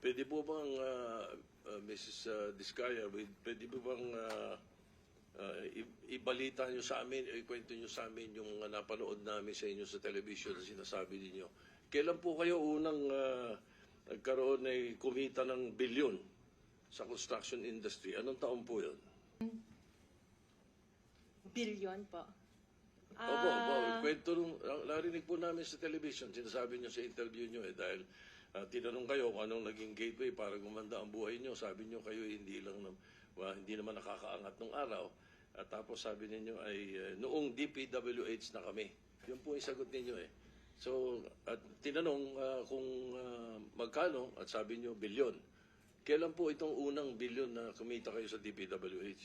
Pwede po bang, uh, uh, Mrs. Uh, Discaya, pwede po bang uh, uh, ibalita nyo sa amin, ikwento nyo sa amin yung uh, napanood namin sa inyo sa television na sinasabi ninyo. Kailan po kayo unang uh, nagkaroon ay kumita ng bilyon sa construction industry? Anong taon po yun? Billion po. Opo, opo. Ah, Kwento nung, narinig po namin sa television, sinasabi nyo sa interview nyo eh, dahil ah, tinanong kayo kung anong naging gateway para gumanda ang buhay nyo. Sabi nyo kayo hindi lang, nam- wa- hindi naman nakakaangat nung araw. At tapos sabi ninyo ay eh, noong DPWH na kami. Yun po yung sagot ninyo eh. So, at tinanong ah, kung ah, magkano at sabi nyo bilyon. Kailan po itong unang bilyon na kumita kayo sa DPWH?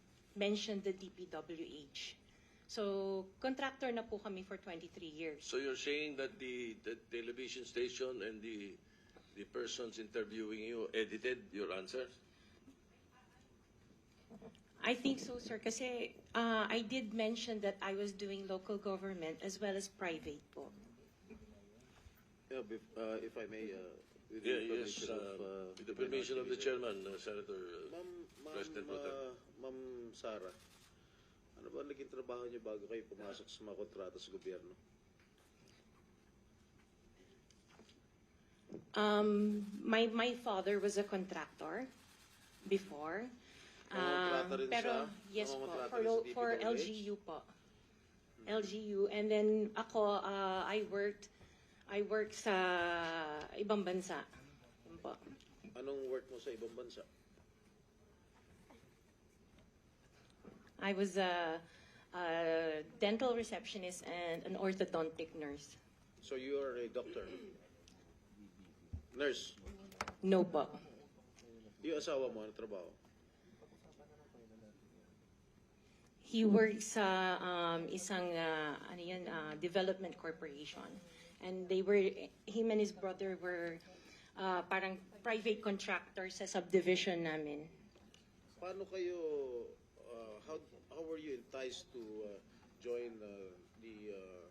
mentioned the DPWH. So, contractor na po kami for 23 years. So you're saying that the, the television station and the the persons interviewing you edited your answers? I think so, sir, kasi uh, I did mention that I was doing local government as well as private po. Yeah, bef- uh, if I may, uh, with Yeah, the yes, permission of, uh, uh, with the permission of the chairman, uh, Senator uh, President Pro uh, Ma'am Sara, ano ba naging trabaho niyo bago kayo pumasok sa mga kontrata sa gobyerno? Um, my, my father was a contractor before. Nangongontrata rin pero, siya? yes po, Nangongontrata for, rin sa for DPWH? LGU po. LGU. And then ako, uh, I worked, I worked sa ibang bansa. Yun po. Anong work mo sa ibang bansa? I was a, a dental receptionist and an orthodontic nurse. So you are a doctor? Nurse? No po. Yung asawa mo, ano trabaho? He works sa um, isang uh, ano yan, uh, development corporation. And they were, him and his brother were uh, parang private contractors sa subdivision namin. Paano kayo, ties to uh, join uh, the uh,